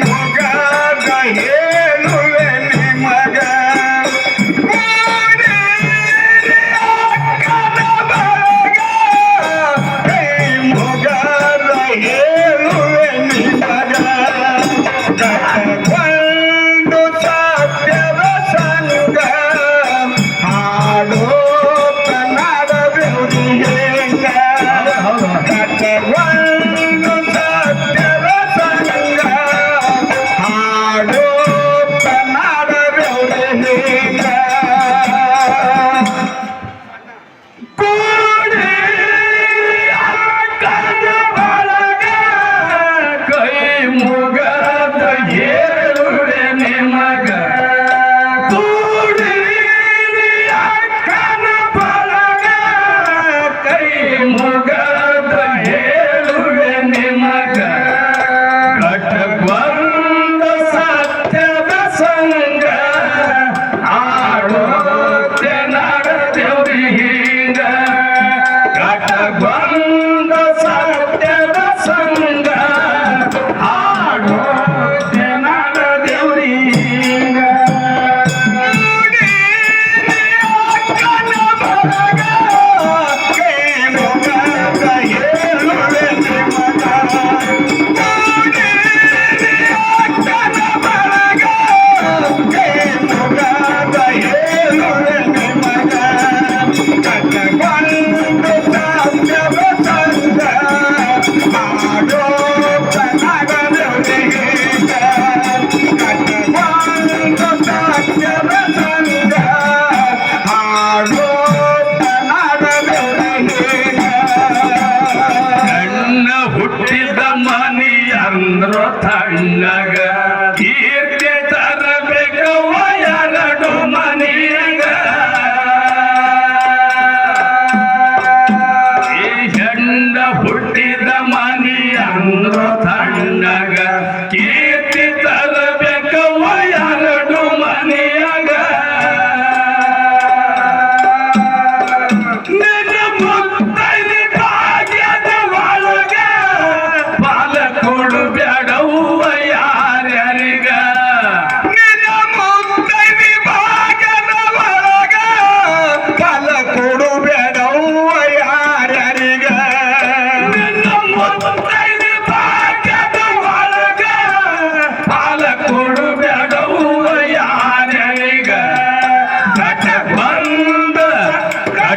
Walk out.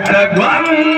i the one.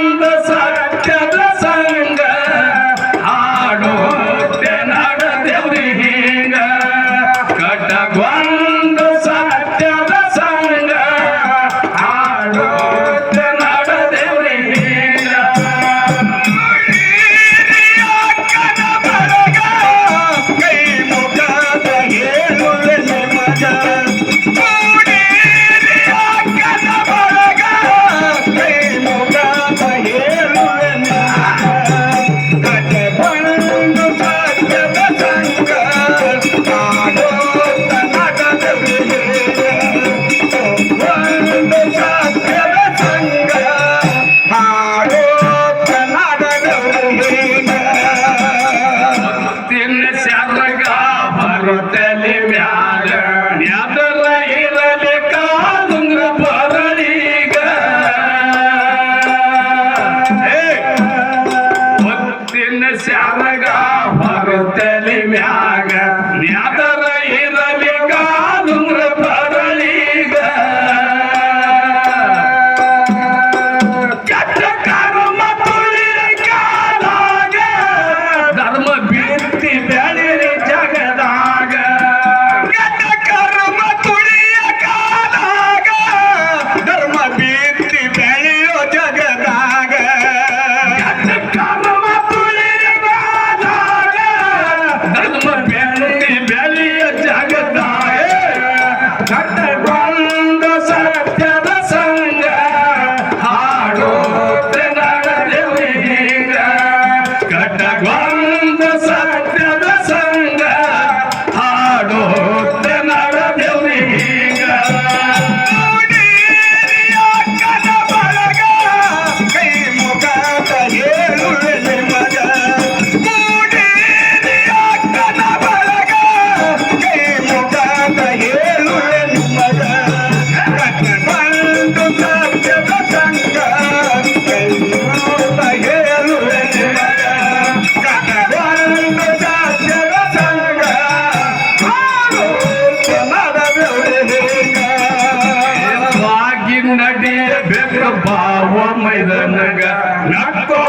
பாவம் இதனுங்க நக்கோ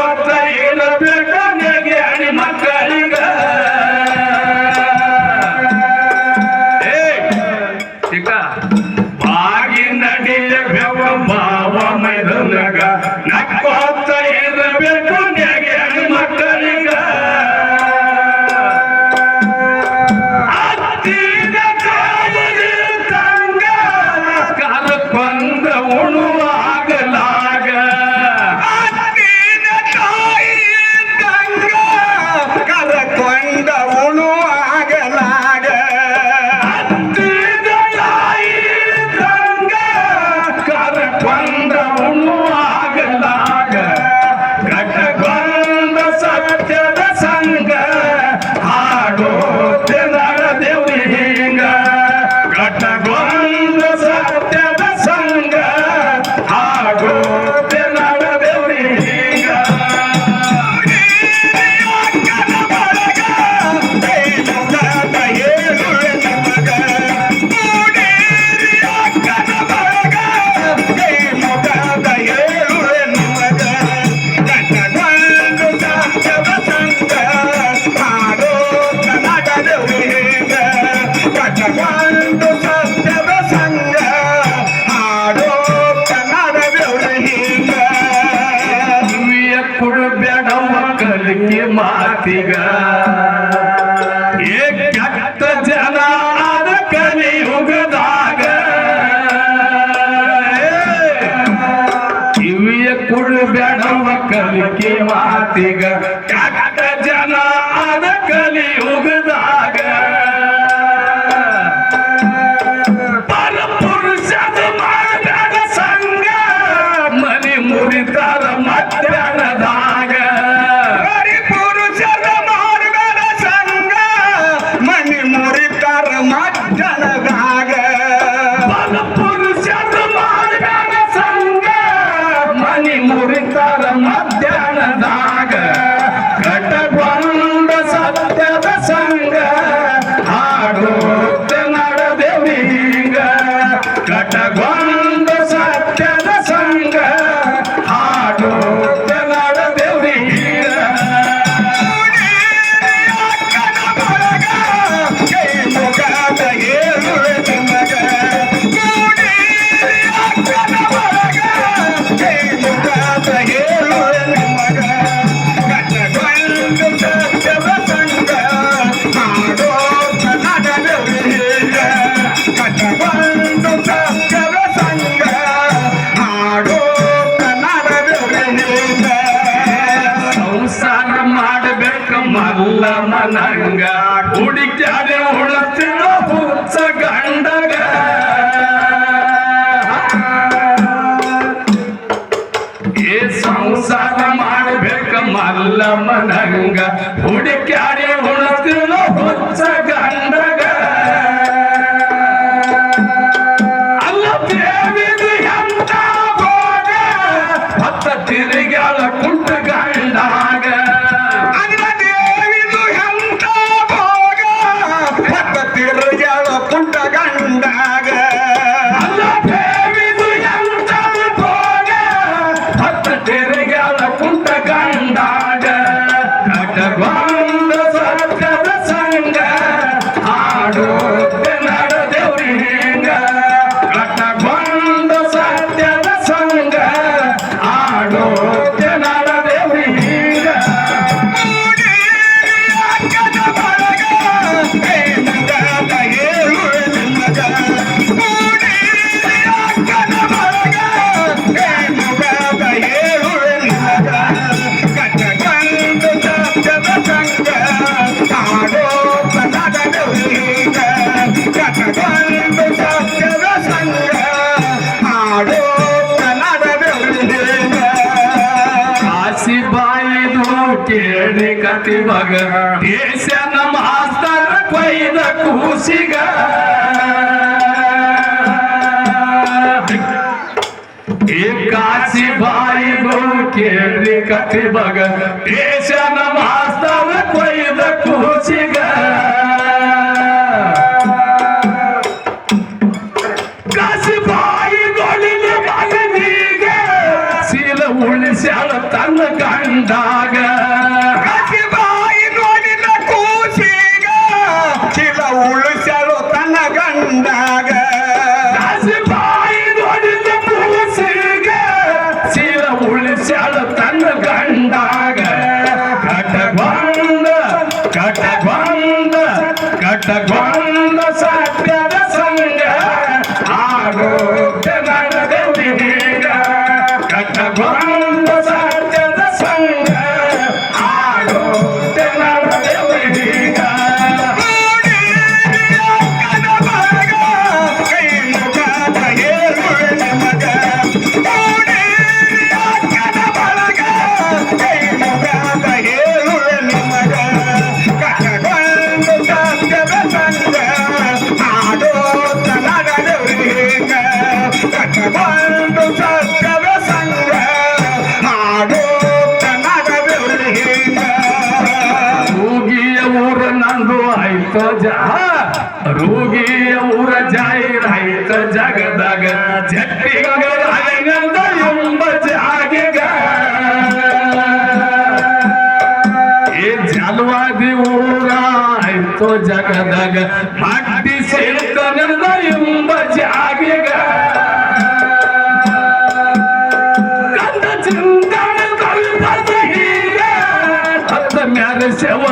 ಮಾತಿಗ ಏ ಕೆಟ್ಟ ಜನ ಕಲಿಯುಗದಾಗ ಕಿವಿಯ ಕುಳು ಬೇಡವ ಕಲಿಕೆ ಮಾತಿಗ. மனங்க ಮಗ. ದೇಶ ನಮ್ಮ ಆಸ್ತಾನ ಕೊಯ್ದ ಕೂಸಿಗ. ಏಕಾಸಿ ಬಾಯಿ ಕೇಳಿ ಕತ್ತಿ ಮಗ. ಏ bagger. ಜಾಗ ಭಕ್ತಿ ಸೇರ್ತನಲ್ಲ ಎಂಬ ಜಾಗೆಗ. ಕಂದ ಚಿಂತನೆ ಕಲ್ಪದ ಹೀಗ ಹತ್ತ ಮ್ಯಾಲ ಸೆವ